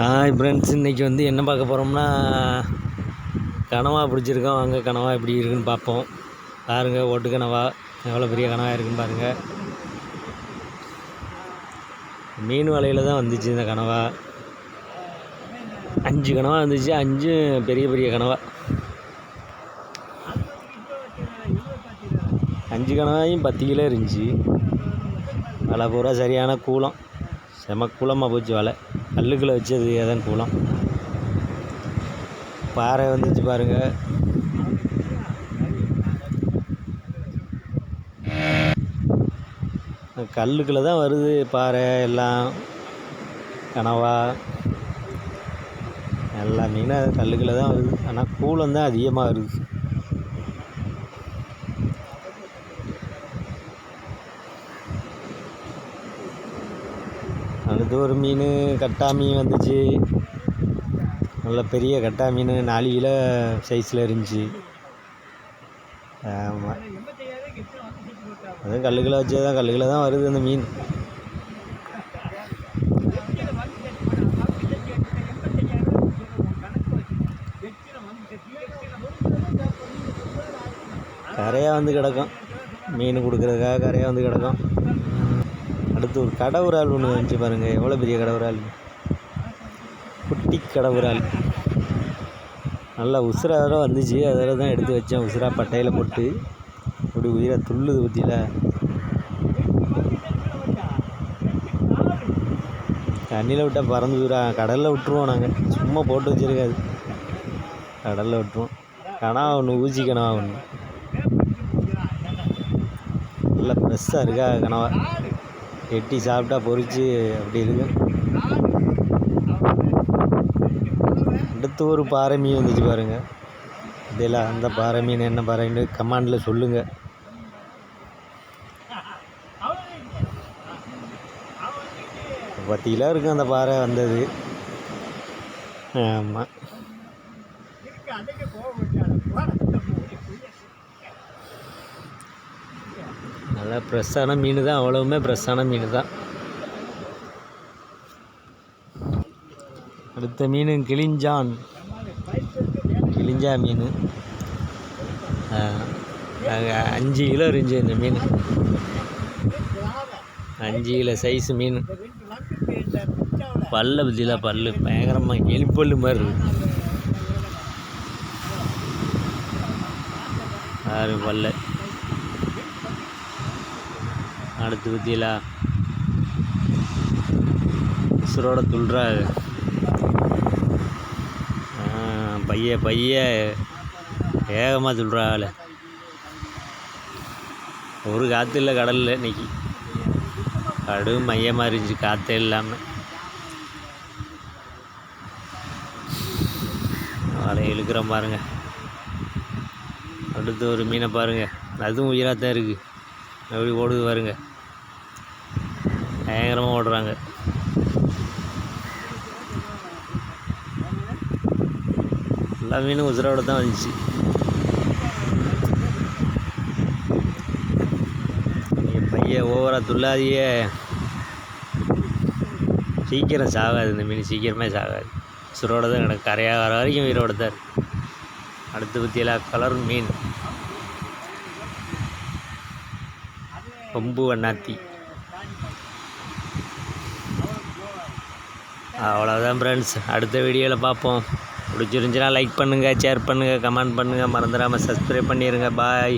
Hi friends இன்றைக்கி வந்து என்ன பார்க்க போகிறோம்னா கனவா பிடிச்சிருக்கோம். வாங்க கனவா எப்படி இருக்குன்னு பார்ப்போம். பாருங்கள் ஓட்டு கனவா. எவ்வளோ பெரிய கனவா இருக்குன்னு பாருங்கள் மீன் வலையில் தான் வந்துச்சு இந்த கனவா. அஞ்சு கனவா வந்துச்சு. அஞ்சு பெரிய பெரிய கனவா. அஞ்சு கனவாயும் பத்து கிலோ இருந்துச்சு. வலை பூரா சரியான கூலம் செம கூலமாக போச்சு வலை. கல்லுக்குள்ளே வச்சது ஏதான் குளம் பாறை வந்துச்சு பாருங்க. கல்லுக்குள்ளே தான் வருது பாறை எல்லாம் கனவா. எல்லா மீனும் கல்லுக்குள்ளே தான் வருது. ஆனால் கூலம் தான் அதிகமாக வருது. அடுத்து ஒரு மீன் கட்டா மீன் வந்துச்சு. நல்ல பெரிய கட்டா மீன் நாலு கிலோ சைஸில் இருந்துச்சு. ஆமாம் அதுவும் கல்லுக்குள்ள வச்சது தான் கல்லுக்குள்ள தான் வருது அந்த மீன். கரையாக வந்து கிடக்கும். மீன் கொடுக்குறதுக்காக கரையாக வந்து கிடக்கும். அடுத்து ஒரு கடவுரால் ஒன்று வந்துச்சு பாருங்கள் எவ்வளோ பெரிய கடவுரால்? குட்டி கடவுரால். நல்லா உசுராக வந்துச்சு. அதில் தான் எடுத்து வச்சேன். உசுரா பட்டையில் போட்டு. இப்படி உயிராக துள்ளுது பற்றியில் தண்ணியில் விட்டால் பறந்து போயிடா கடலில் விட்டுருவோம் நாங்கள் சும்மா போட்டு வச்சுருக்காது. கடலில் விட்டுருவோம். கணா ஒன்று ஊசி கனவா ஒன்று நல்லா ஃப்ரெஷ்ஷாக இருக்கா கனவா? வெட்டி சாப்பிட்டா பொரிச்சு அப்படி இருக்கு. அடுத்து ஒரு பாறை மீன் வந்துச்சு பாருங்க. இதில் அந்த பாறை மீன் என்ன பாறைன்னு கமாண்டில் சொல்லுங்கள் பத்து கிலோ இருக்கும் அந்த பாறை வந்தது. ஆமாம் நல்லா ஃப்ரெஷ்ஷான மீன் தான் அவ்வளவுமே ஃப்ரெஷ்ஷான மீன் தான் அடுத்த மீன் கிளிஞ்சான். கிளிஞ்சா மீன். அஞ்சு கிலோ இருந்துச்சு இந்த மீன். அஞ்சு கிலோ சைஸ் மீன். பல்ல பற்றில பல்லு. பயங்கரமாக எலிப்பல்லு மாதிரி இருக்கு. ஆறு பல்ல. அடுத்து பற்றியில உசுரோட துள்றா பைய பைய. வேகமாக துள்றா ஆள். ஒரு காற்று இல்லை கடலில் இன்னைக்கு. கடும் மையமாக இருந்துச்சு காற்றே இல்லாமல் வலை இழுக்கிறோம் பாருங்க. அடுத்து ஒரு மீனை பாருங்கள் அதுவும் உயிராக தான் இருக்குது எப்படி ஓடுது பாருங்கள் பயங்கரமாக ஓடுறாங்க. எல்லா மீனும் உசுரோட தான் வந்துச்சு. நீங்கள் பையன் ஓவராக துள்ளாதியே. சீக்கிரம் சாகாது இந்த மீன் சீக்கிரமே சாகாது. சுரோட தான் எனக்கு கரையாக வர வரைக்கும் உயிரோட தான் அடுத்து பற்றியெல்லாம் கலர் மீன். கொம்பு வண்ணாத்தி. அவ்வளோதான் ஃப்ரெண்ட்ஸ் அடுத்த வீடியோவில் பார்ப்போம். பிடிச்சிருந்துச்சுன்னா லைக் பண்ணுங்கள் ஷேர் பண்ணுங்கள் கமெண்ட் பண்ணுங்கள் மறந்துடாமல் சப்ஸ்கிரைப் பண்ணிடுங்க பாய்